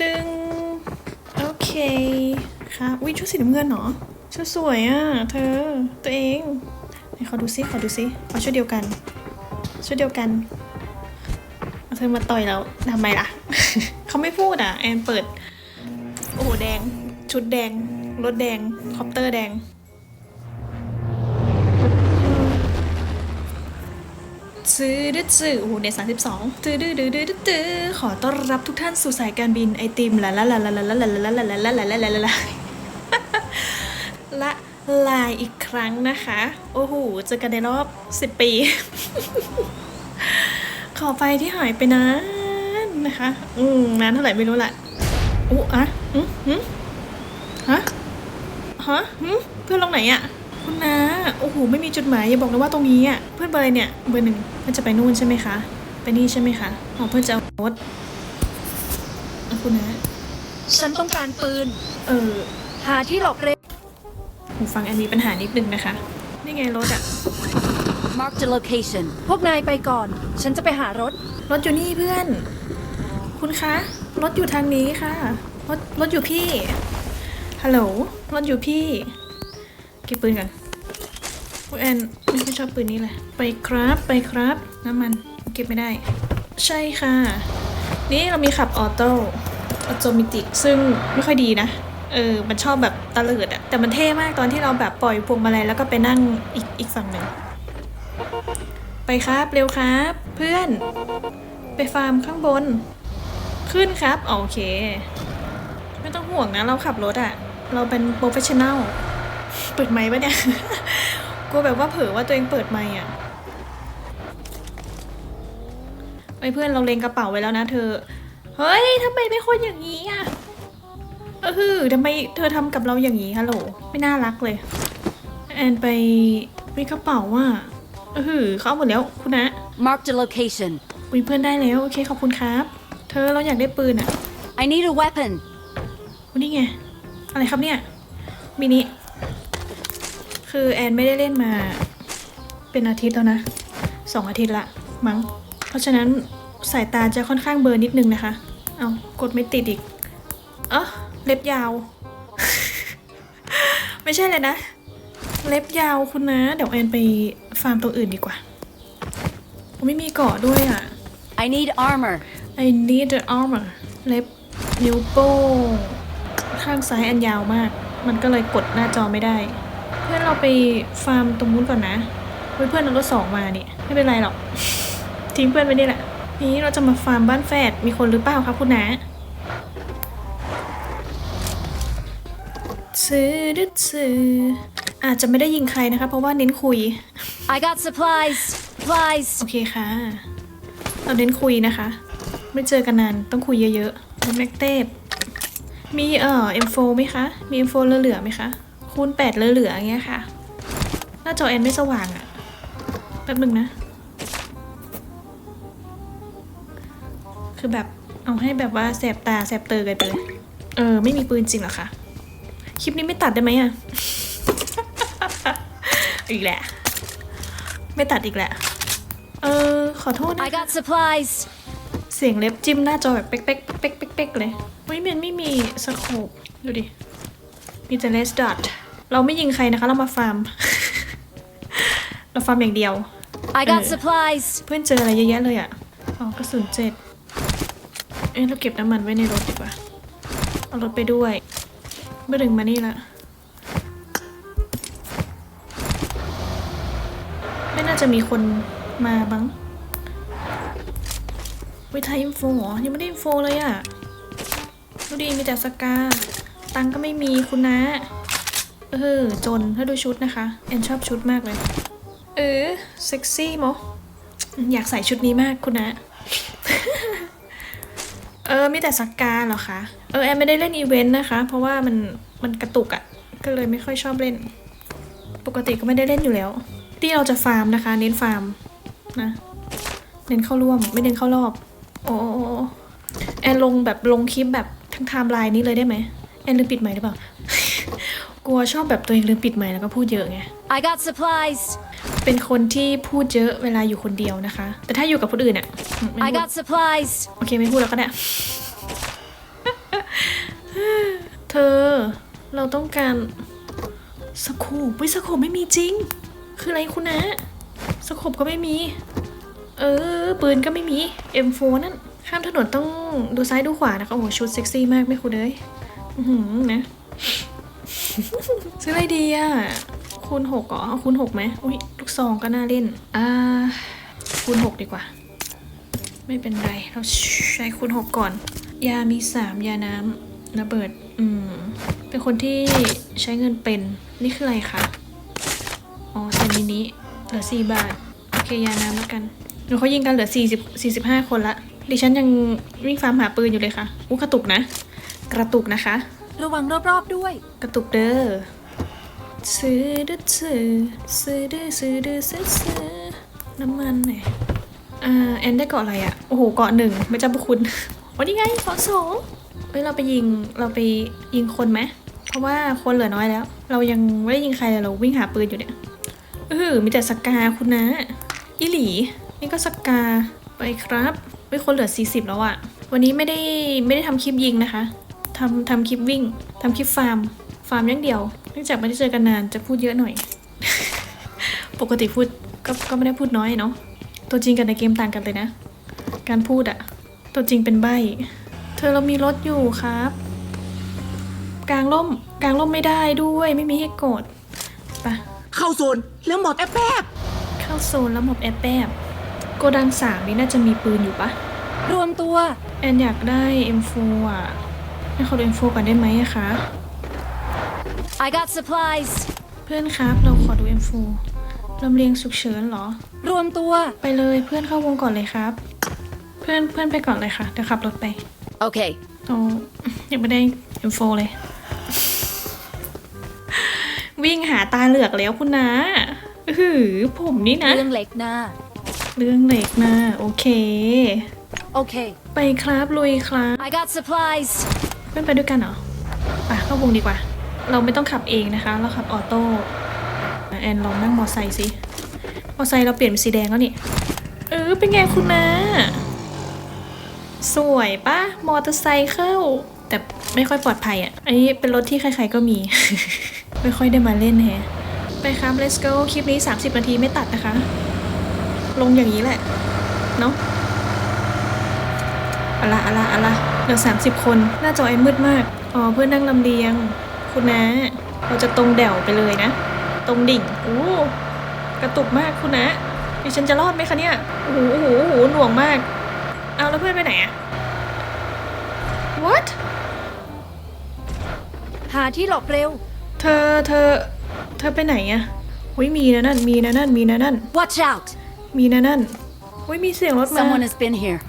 ตึงโอเคค่ะอุ้ยชุดสีน้ำเงินเหรอชุดสวยอะเธอตัวเองไหนขอดูซิขอดูซิเอาชุดเดียวกันชุดเดียวกันเอาเธอมาต่อยเราทำไมล่ะ เขาไม่พูดอะ แอนเปิด โอ้โหแดง ชุดแดง รถแดง คอปเตอร์แดง ซื้อดื้อซื้อโอ้โหในสามสิบสองตื้อดื้อดื้อดื้อดื้อขอต้อนรับทุกท่านสู่สายการบินไอติมละละละละละละละละละละละละละละละละละลายอีกครั้งนะคะ โอ้โหเจอกันในรอบสิบปี ขอไปที่หายไปนานนะคะ อืมนานเท่าไหร่ไม่รู้แหละอู้อะอืมฮะฮะหืมเพื่อนลงไหนอะ คุณนาโอ้โหไม่มีจุดหมายอย่าบอกนะว่าตรงนี้อะเพื่อนเบอร์อะไรเนี่ยเบอร์หนึ่งเพื่อนจะไปนู่นใช่ไหมคะ ไปนี่ใช่ไหมคะอ๋อเพื่อนจะเอารถเอาคุณนาฉันต้องการปืน เออหาที่หลบเร็วหูฟังแอนมีปัญหานิดนึงนะคะ นี่ไงรถอะ Mark the location พวกนายไปก่อน ฉันจะไปหารถ รถอยู่นี่เพื่อน คุณคะ รถอยู่ทางนี้ค่ะ รถรถอยู่พี่ ฮัลโหล รถอยู่พี่เก็บปืนก่อนพวกแอนไม่ค่อยชอบปืนนี้เลยไปครับไปครับน้ำมันเก็บไม่ได้ ใช่ค่ะ นี่เรามีขับออโต้ออโตมิติกซึ่งไม่ค่อยดีนะ เออ มันชอบแบบตะเลิดอะแต่มันเท่มากตอนที่เราแบบปล่อยพวงมาลัยแล้วก็ไปนั่งอีกอีกฝั่งหนึ่ง ไปครับเร็วครับ เพื่อน ไปฟาร์มข้างบน ขึ้นครับ โอเค ไม่ต้องห่วงนะเราขับรถอะเราเป็นโปรเฟชชั่นแนล เปิดไมค์ปะเนี่ยกลัวแบบว่าเผลอว่าตัวเองเปิดไมค์อะไอ้เพื่อนเราเลงกระเป๋าไว้แล้วนะเธอ เฮ้ยทำไมเป็นคนอย่างนี้อะเออคือทำไมเธอทำกับเราอย่างนี้ฮัลโหลไม่น่ารักเลย แอนไปมีกระเป๋าว่ะเออคือเขาเอาหมดแล้วคุณนะ Mark the location มีเพื่อนได้แล้วโอเคขอบคุณครับ เธอเราอยากได้ปืนอะ I need a weapon วันนี้ไง อะไรครับเนี่ยมินิ คือแอนไม่ได้เล่นมาเป็นอาทิตย์แล้วนะสองอาทิตย์ละมั้ง เพราะฉะนั้นสายตาจะค่อนข้างเบลอร์นิดนึงนะคะ เอากดไม่ติดอีกเออเล็บยาว ไม่ใช่เลยนะ เล็บยาวคุณนะ เดี๋ยวแอนไปฟาร์มตัวอื่นดีกว่าผมไม่มีเกาะด้วยอะ I need armor I need the armor เล็บนิ้วโป้งข้างซ้ายอันยาวมาก มันก็เลยกดหน้าจอไม่ได้เพื่อนเราไปฟาร์มตรงนู้นก่อนนะเฮ้ยเพื่อนเรารถสองมานี่ไม่เป็นไรหรอกทิ้งเพื่อนไปนี่แหละนี้เราจะมาฟาร์มบ้านแฝดมีคนหรือเปล่าครับคุณนะซื้อดึดซื้ออาจจะไม่ได้ยิงใครนะคะ เพราะว่าเน้นคุย I got supplies supplies โอเคค่ะ เราเน้นคุยนะคะ ไม่เจอกันนานต้องคุยเยอะๆแม็กเทพมีเอ่อ M4 ไหมคะ มี M4 เหลือๆไหมคะ คูณ8เหลือๆอย่างเงี้ยค่ะ หน้าจอแอนไม่สว่างอะ่ะ แป๊บนึงนะ คือแบบเอาให้แบบว่าแสบตาแสบเตอกันไปเลย เออ ไม่มีปืนจริงเหรอคะ คลิปนี้ไม่ตัดได้ไหมอะอีกแหละ ไม่ตัดอีกแหละ เออ ขอโทษนะ I got supplies เสียงเล็บจิ้มหน้าจอแบบเป๊กเป๊กเป๊กเป๊กเป๊กเลยเฮ้ยมันไม่มีสโคปดูดิ มีแต่เลสดอท เราไม่ยิงใครนะคะ เรามาฟาร์ม เราฟาร์มอย่างเดียว I got Uh. supplies เพื่อนเจออะไรเยอะแยะเลยอะอ๋อกระสุนเจ็ดเอ้ยเราเก็บน้ำมันไว้ในรถดีกว่า เอารถไปด้วยเมื่อดึงมานี่ละไม่น่าจะมีคนมาบ้างวิทายอินโฟเหรอยังไม่ได้อินโฟเลยอะดูดีมีแต่สกา ตังค์ก็ไม่มีคุณนะ เออ จนถ้าดูชุดนะคะ แอนชอบชุดมากเลย เออ เซ็กซี่มอยากใส่ชุดนี้มากคุณนะ เออ มีแต่สักการเหรอคะ เออ แอนไม่ได้เล่นอีเวนต์นะคะ เพราะว่ามัน มันกระตุกอะ่ะ ก็เลยไม่ค่อยชอบเล่น ปกติก็ไม่ได้เล่นอยู่แล้ว ที่เราจะฟาร์มนะคะ เน้นฟาร์มนะ เน้นเข้าร่วม ไม่เน้นเข้ารอบ โอ้แอนลงแบบลงคลิปแบบทั้งไทม์ไลน์นี้เลยได้ไหม แอนลืมปิดไมค์หรือเปล่า ลัวชอบแบบตัวเองลืมปิดไมค์แล้วก็พูดเยอะไง I got supplies เป็นคนที่พูดเยอะเวลาอยู่คนเดียวนะคะ แต่ถ้าอยู่กับคนอื่นอะอืมไม่ I พูด got supplies โอเคไม่พูดแล้วก็ได้เธอเราต้องการสโคปวิสโคปไม่มีจริง คืออะไรคุณนะสโคปก็ไม่มี เออ ปืนก็ไม่มี M4 นั่นข้ามถนนต้องดูซ้ายดูขวานะคะ โอ้โหชุดเซ็กซี่มากไม่คุณเอ้ยอื้อหือนะ ซื้ออะไรดีอะคูณหกเหรอเอาคูณหกไหมอุ้ยลูกซองก็น่าเล่น อ่า คูณหกดีกว่า ไม่เป็นไร เราใช้คูณหกก่อน ยามีสามยาน้ำระเบิด อืม เป็นคนที่ใช้เงินเป็น นี่คืออะไรคะ อ๋อใส่มินิเหลือสี่บาท โอเค ยาน้ำแล้วกันเดี๋ยวเขายิงกันเหลือสี่สิบสี่สิบห้าคนละ ดิฉันยังวิ่งฟาร์มหาปืนอยู่เลยค่ะอู้กระตุกนะ กระตุกนะคะ ระวังรอบๆด้วย กระตุกเด้อซื้อดื้อซื้อซื้อดื้อซื้อดื้อซื้อซื้อน้ำมันเนี่อ่าแอนได้เกาะอะไรอะ่ะโอ้โหเกาะหนึ่งไม่จำพระคุณวันนี้ไงเกาะสองเฮ้ยเราไปยิงเราไปยิงคนไหมเพราะว่าคนเหลือน้อยแล้ว เรายังไม่ได้ยิงใครเลยเราวิ่งหาปืนอยู่เนี่ยเออมีแต่สกาคุณนะอิหลีนี่ก็สกาไปครับเฮ้ยคนเหลือ 40 แล้วอะวันนี้ไม่ได้ไม่ได้ทำคลิปยิงนะคะ ทำทำคลิปวิ่งทำคลิปฟาร์ม ฟาร์มอย่างเดียวเนื่องจากไม่ได้เจอกันนานจะพูดเยอะหน่อย ปกติพูดก็ก็ไม่ได้พูดน้อยเนาะตัวจริงกับในเกมต่างกันเลยนะ การพูดอะตัวจริงเป็นใบ เธอเรามีรถอยู่ครับ กลางร่มกลางร่มไม่ได้ด้วยไม่มีให้กดไปะเข้าโซนแล้วหมดแอปแป๊บเข้าโซนแล้วหมบแอบแป๊บโกดังสามนี่น่าจะมีปืนอยู่ปะรวมตัว แอนอยากได้ M4 อะ ให้เขาดู M4 ก่อนได้ไหมอะคะ I got supplies เพื่อนครับเราขอดู M4 ลำเลียงฉุกเฉินเหรอ รวมตัว ไปเลยเพื่อนเข้าวงก่อนเลยครับ เพื่อนเพื่อนไปก่อนเลยค่ะเดี๋ยวขับรถไป Okay เรายังไม่ได้ M4 เลย วิ่งหาตาเหลือกแล้วคุณนะอื้อหือผมนี่นะ เรื่องเล็กนะเรื่องเหล็กนะโอเค โอเค ไปครับลุยครับ I got supplies เพื่อนไปด้วยกันเหรอไปเข้าวงดีกว่า เราไม่ต้องขับเองนะคะ เราขับออโต้แอนลองนั่งมอไซค์สิมอไซค์เราเปลี่ยนเป็นสีแดงแล้วนี่เออเป็นไงคุณนะสวยปะมอเตอร์ไซค์เข้า แต่ไม่ค่อยปลอดภัยอะ อันนี้เป็นรถที่ใครๆก็มี ไม่ค่อยได้มาเล่นแฮะ ไปครับ let's go คลิปนี้ 30 นาทีไม่ตัดนะคะ ลงอย่างนี้แหละ เนาะอะละอะละอะละ ลือสามสิบคน หน้าจอแอนมืดมาก อ๋อ เพื่อนนั่งลำเลียง คุณนะ เราจะตรงแด่วไปเลยนะ ตรงดิ่งโอ้กระตุกมากคุณนะดิฉันจะรอดไหมคะเนี่ยโอ้โหโอ้โหโอ้โหหน่วงมาก เอาแล้วเพื่อนไปไหนอะ what หาที่หลบเร็ว เธอ เธอ เธอไปไหนอะอุ้ยมีนะนั่น มีนะนั่น มีนะนั่น Watch out มีนะนั่นอุ้ยมีเสียงรถมา Someone has been here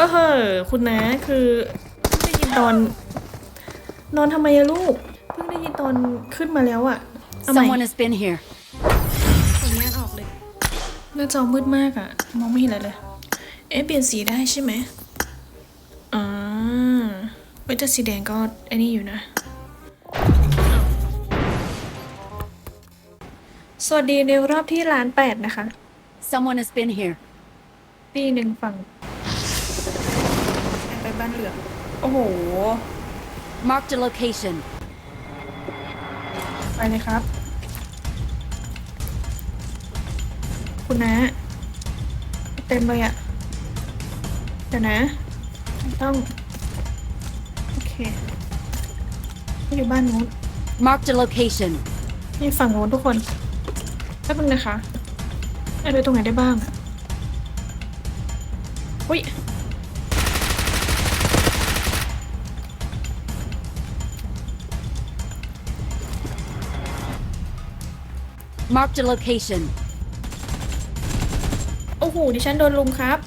ออเหอะคุณนะคือเพิ่งได้ยินตอน นอนทำไมอะลูก เพิ่งได้ยินตอนขึ้นมาแล้วอะเอาใหม่ Someone has been here ตรงนี้ออกเลย หน้าจอมืดมากอะมองไม่เห็นอะไรเลย เอ๊ะเปลี่ยนสีได้ใช่ไหมอ่าเว้ยแต่สีแดงก็ไอ้นี่อยู่นะอ้าวสวัสดีในรอบที่ล้านแปดนะคะ Someone has been here ตีหนึ่งฝั่งไป บ้านเหลืองโอ้โห Marked a location ไปเลยครับ คุณนะ เต็มเลยอะเดี๋ยวนะ ต้อง โอเคไม่อยู่บ้านนู้น Marked a location นี่ฝั่งนู้นทุกคนแป๊บนึงนะคะไอ้ไปตรงไหนได้บ้างอุ้ย Marked a location โอ้โห ดิฉันโดนลุมครับ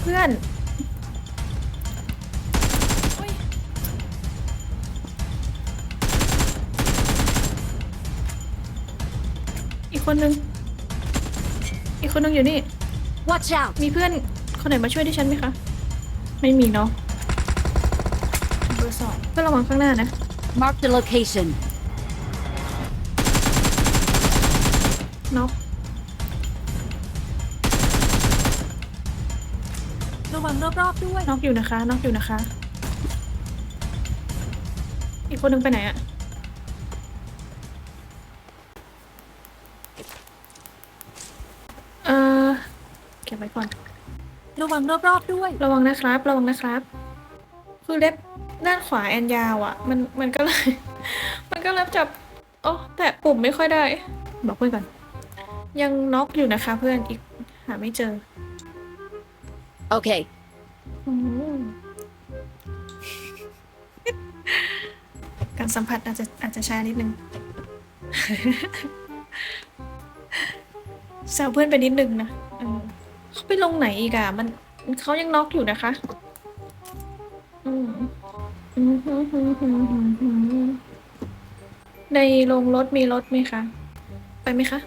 เพื่อนอุ๊ยอีกคนนึง อีกคนนึงอยู่นี่ Watch out มีเพื่อนคนไหนมาช่วยดิฉันไหมคะ ไม่มีเนาะเบอร์สองเพื่อนระวังข้างหน้านะ Marked a location นาะรระวังรอบๆด้วย น็อกอยู่นะคะ น็อกอยู่นะคะ อีกคนนึงไปไหนอะเออเก็บไว้ก่อน ระวังรอบๆด้วย ระวังนะครับ ระวังนะครับ คือเล็บด้านขวาแอนยาวอะ่ะมันมันก็เลย มันก็เล็บจับ โอ้แต่ปุ่มไม่ค่อยได้ บอกเพื่อนก่อน ยังน็อกอยู่นะคะเพื่อนอีกหาไม่เจอ Okay. อืมการสัมผัสอาจจะอาจจะช้านิดนึง แซวเพื่อนไปนิดนึงนะเออเขาไปลงไหนอีกอะมันเขายังน็อกอยู่นะคะ อืมอืมฮึ่มฮึ่มฮึ่มฮึ่มฮึ่มในโรงรถมีรถไหมคะ ไปไหมคะ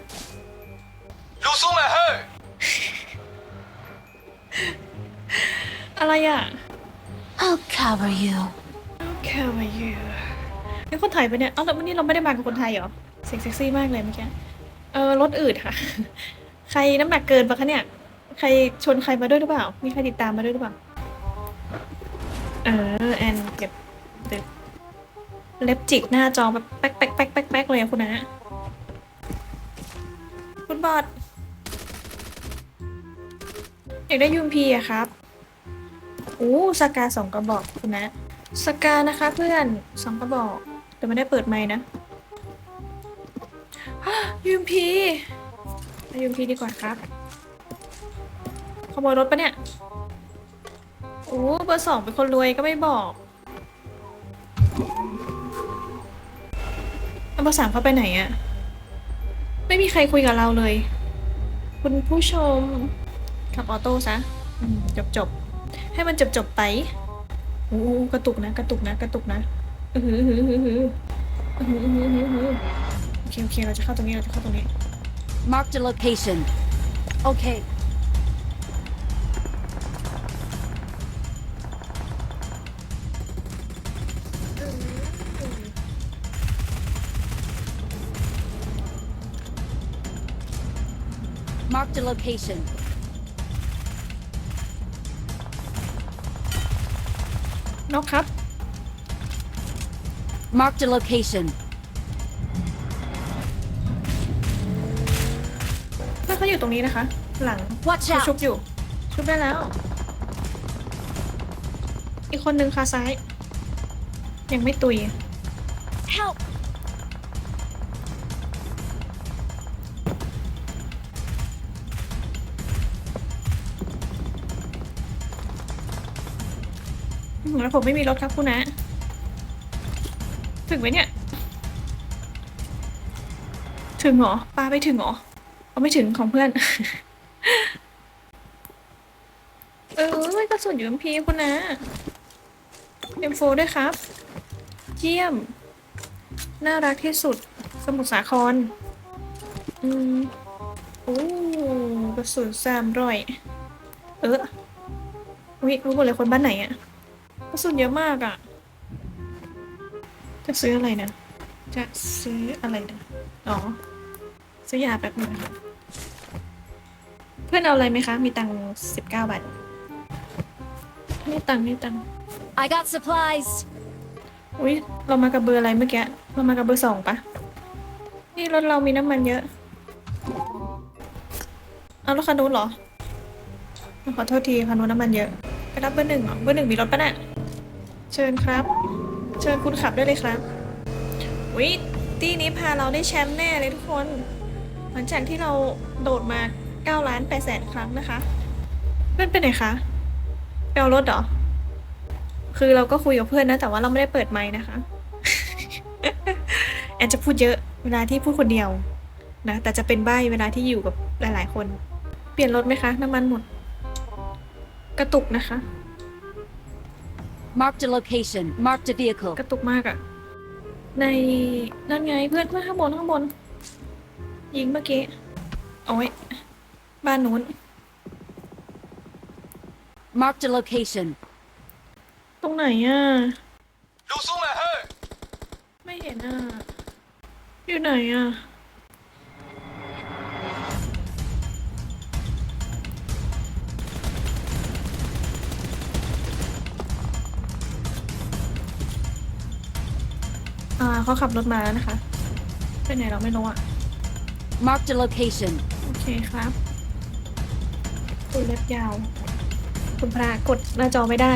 อะไรอะ I'll cover you How are you นี่คนไทยปะเนี่ย เอ้าแล้ววันนี้เราไม่ได้มากับคนไทยเหรอเซ็กเซ็กซี่มากเลยเมื่อกี้ เออรถอืดค่ะ ใครน้ำหนักเกินปะคะเนี่ย ใครชนใครมาด้วยหรือเปล่า มีใครติดตามมาด้วยหรือเปล่า เออแอนเก็บเด็บเล็บจิกหน้าจอแบบแป๊กแป๊กแป๊กแป๊กแป๊กเลยอะคุณนะ คุณบอดอยากได้ยูมพีอะครับโอ้สกาสองกระบอกคุณนะสกานะคะเพื่อนสองกระบอกแต่ไม่ได้เปิดไม้นะยูมพียูมพีดีกว่าครับขโมยรถปะเนี่ยโอ้เบอร์สองเป็นคนรวยก็ไม่บอกเบอร์สามเขาไปไหนอะไม่มีใครคุยกับเราเลย คุณผู้ชมขับออโต้ซะจบจบ ให้มันจบจบไปโอ้กระตุกนะ กระตุกนะ กระตุกนะอือหือหือหือหือหือหือหือหือโอเคโอเคเราจะเข้าตรงนี้เราจะเข้าตรงนี้ Marked a location Okay Marked a location นกครับ Marked a location เพื่อนเขาอยู่ตรงนี้นะคะ หลัง Watch เขาชุบ out อยู่ ชุบได้แล้ว อีกคนนึงค่ะซ้าย ยังไม่ตุย Help แล้วผมไม่มีรถครับคุณนะ ถึงไหมเนี่ย ถึงเหรอปาไปถึงเหรอเอาไม่ถึงของเพื่อน เออไม่กระสุนอยูเอ็มพีคุณนะเอ็มโฟด้วยครับ เยี่ยม น่ารักที่สุด สมุทรสาคร อืมโอ้กระสุนสามร้อย เอออุ๊ยรู้หมดเลยคนบ้านไหนอะ กระสุนเยอะมากอะ่ะ จะซื้ออะไรนะ จะซื้ออะไรนะ อ๋อ ซื้อยาแป๊บนึงนะคะเพื่อนเอาอะไรไหมคะ มีตังค์สิบเก้าบาทนี่ตังค์นี่ตังค์ I got supplies อุ้ยเรามากับเบอร์อะไรเมื่อกี้ เรามากับเบอร์สองปะนี่รถเรามีน้ำมันเยอะ เอารถคันนู้นเหรอ ขอโทษทีคันนู้นน้ำมันเยอะไปรับเบอร์หนึ่งเหรอ เบอร์หนึ่งมีรถปะน่ะ เชิญครับ เชิญคุณขับได้เลยครับวิตี้นี้พาเราได้แชมป์แน่เลยทุกคน หลังจากที่เราโดดมา9ล้าน8แสนครั้งนะคะเพื่นไปไหนคะไปเอารถเหรอ คือเราก็คุยกับเพื่อนนะ แต่ว่าเราไม่ได้เปิดไมค์นะคะแอนจะพูดเยอะเวลาที่พูดคนเดียวนะแต่จะเป็นใบเวลาที่อยู่กับหลาย ๆ คน เปลี่ยนรถไหมคะ น้ำมันหมด กระตุกนะคะ Marked a location Marked a vehicle กระตุกมากอะในนั่นไงเพื่อนเพื่อนข้างบนข้างบน ยิงเมื่อกี้โอ้ยบ้านนู้น Marked a location ตรงไหนอะลูซูมาเฮ้ยไม่เห็นอะอยู่ไหนอะ เขาขับรถมาแล้วนะคะไปไหนเราไม่รู้อะ Marked a location. โอเคครับคุณเล็บยาว คุณพระกดหน้าจอไม่ได้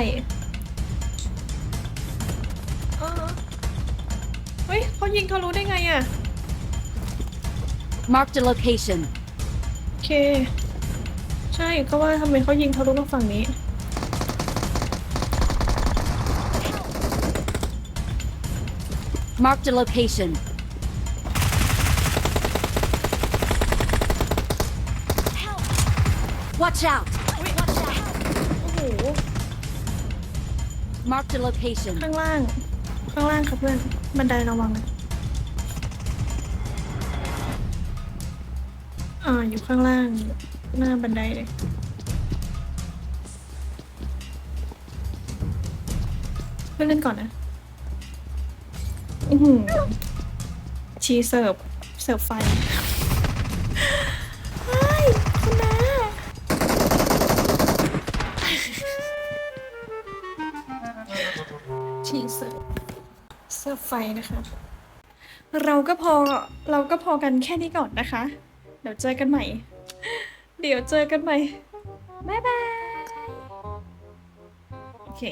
เออเฮ้ยเขายิงเขารู้ได้ไงอะ Marked a location. โอเค ใช่ก็ว่าทำไมเขายิงทะลุมาฝั่งนี้ Marked a location. Watch out! โอ้โห Marked a location. ข้างล่าง ข้างล่างครับเพื่อน บันไดระวังนะอ่า อยู่ข้างล่าง หน้าบันไดเลย เพื่อนเล่นก่อนนะ อือหือชีเสิร์ฟ เสิร์ฟไฟเฮ้ยคุณนาชีเสิร์ฟ เสิร์ฟไฟนะคะ เราก็พอ เราก็พอกันแค่นี้ก่อนนะคะ เดี๋ยวเจอกันใหม่ เดี๋ยวเจอกันใหม่ บ๊ายบาย โอเค